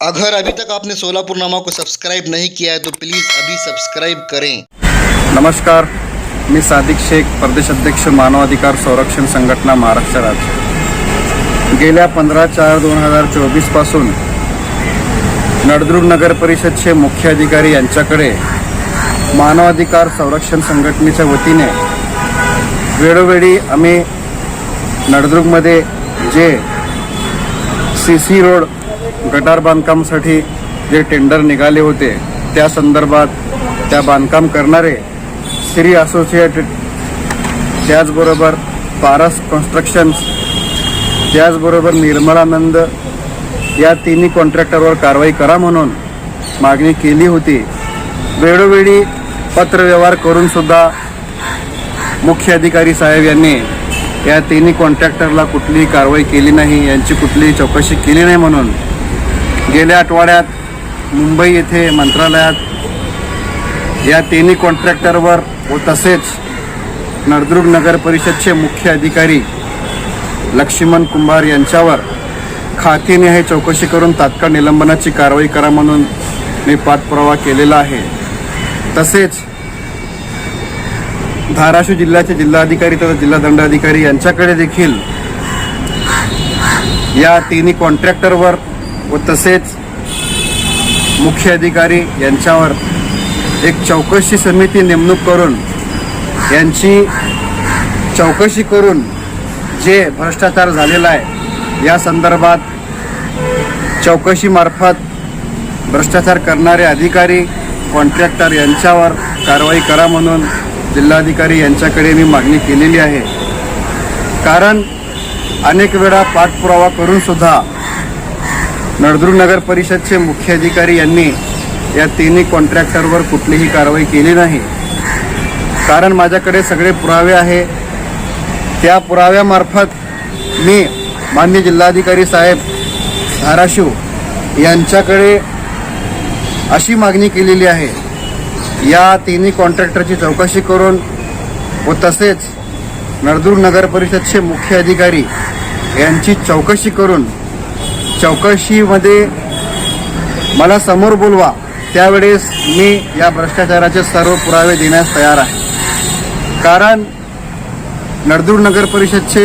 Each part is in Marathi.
अगर अभी तक आपने सोलापुर नामा को सब्सक्राइब नहीं किया है तो प्लीज़ अभी सब्सक्राइब करें। नमस्कार मी सादिक शेख प्रदेश अध्यक्ष मानवाधिकार संरक्षण संघटना महाराष्ट्र राज्य. गेल्या पंधरा चार दोन हजार चोवीसपासून नळदुर्ग नगर परिषदचे मुख्य अधिकारी यांच्याकडे मानवाधिकार संरक्षण संघटनेच्या वतीने वेळोवेळी आम्ही नळदुर्गमध्ये जे सी सी रोड गटार बांधकामासाठी जे टेंडर निघाले होते त्या संदर्भात त्या बांधकाम करणारे श्री असोसिएटेड त्याचबरोबर पारस कन्स्ट्रक्शन्स त्याचबरोबर निर्मलानंद या तिन्ही कॉन्ट्रॅक्टरवर कारवाई करा म्हणून मागणी केली होती. वेळोवेळी पत्रव्यवहार करूनसुद्धा मुख्य अधिकारी साहेब यांनी या तिन्ही कॉन्ट्रॅक्टरला कुठलीही कारवाई केली नाही यांची कुठलीही चौकशी केली नाही म्हणून गेल्या आठवड्यात मुंबई येथे मंत्रालयात या तिन्ही कॉन्ट्रॅक्टरवर व तसेच नळदुर्ग नगर परिषदचे मुख्य अधिकारी लक्ष्मण कुंभार यांच्यावर खातीने हे चौकशी करून तात्काळ निलंबनाची कारवाई करा म्हणून मी पाठपुरावा केलेला आहे. तसेच धाराशिव जिल्ह्याचे जिल्हाधिकारी तथा जिल्हा दंडाधिकारी यांच्याकडे देखील या तिन्ही कॉन्ट्रॅक्टरवर व तसेच मुख्य अधिकारी यांच्यावर एक चौकशी समिती नेमणूक करून यांची चौकशी करून जे भ्रष्टाचार झालेला आहे या संदर्भात चौकशीमार्फत भ्रष्टाचार करणारे अधिकारी कॉन्ट्रॅक्टर यांच्यावर कारवाई करा म्हणून जिल्हाधिकारी यांच्याकडे मी मागणी केलेली आहे. कारण अनेक वेळा पाठपुरावा करूनसुद्धा नळदुर्ग नगर परिषदचे मुख्य अधिकारी यांनी या तिन्ही कॉन्ट्रॅक्टरवर कुठलीही कारवाई केली नाही. कारण माझ्याकडे सगळे पुरावे आहे. त्या पुराव्यामार्फत मी मान्य जिल्हाधिकारी साहेब धाराशिव यांच्याकडे अशी मागणी केलेली आहे. या तिन्ही कॉन्ट्रॅक्टरची चौकशी करून व तसेच नळदुर्ग नगर परिषदचे मुख्य अधिकारी यांची चौकशी करून चौकशीमध्ये मला समोर बोलवा. त्यावेळेस मी या भ्रष्टाचाराचे सर्व पुरावे देण्यास तयार आहे. कारण नळदुर्ग नगर परिषदचे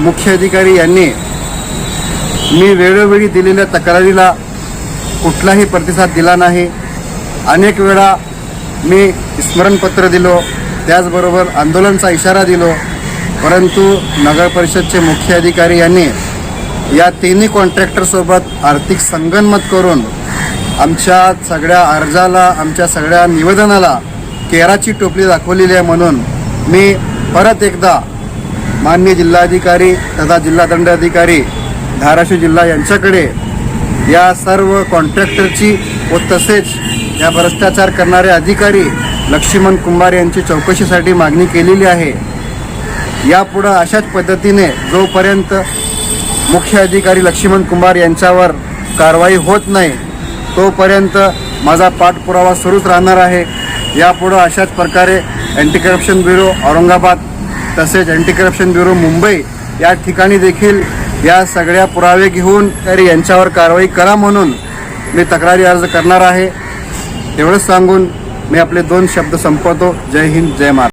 मुख्य अधिकारी यांनी मी वेळोवेळी दिलेल्या तक्रारीला कुठलाही प्रतिसाद दिला नाही. अनेक वेळा मी स्मरणपत्र दिलो त्याचबरोबर आंदोलनचा इशारा दिलो. परंतु नगर परिषदचे मुख्य अधिकारी यांनी या तिन्ही कॉन्ट्रॅक्टरसोबत आर्थिक संगनमत करून आमच्या सगळ्या अर्जाला आमच्या सगळ्या निवेदनाला केराची टोपली दाखवलेली आहे म्हणून मी परत एकदा मान्य जिल्हाधिकारी तथा जिल्हा दंडाधिकारी धाराशिव जिल्हा यांच्याकडे या सर्व कॉन्ट्रॅक्टरची व तसेच या भ्रष्टाचार करणारे अधिकारी लक्ष्मण कुंभार यांची चौकशीसाठी मागणी केलेली आहे. यापुढं अशाच पद्धतीने जोपर्यंत मुख्य अधिकारी लक्ष्मण कुंभार यांच्यावर कारवाई होत नाही. तोपर्यंत माझा पाठपुरावा सुरूच राहणार आहे. यापुढं अशाच प्रकारे अँटी करप्शन ब्युरो औरंगाबाद तसेच अँटी करप्शन ब्युरो मुंबई या ठिकाणी देखील या सगळ्या पुरावे घेऊन तरी यांच्यावर कारवाई करा म्हणून मी तक्रारी अर्ज करणार आहे. एवढंच सांगून मी आपले दोन शब्द संपवतो. जय हिंद जय महाराष्ट्र.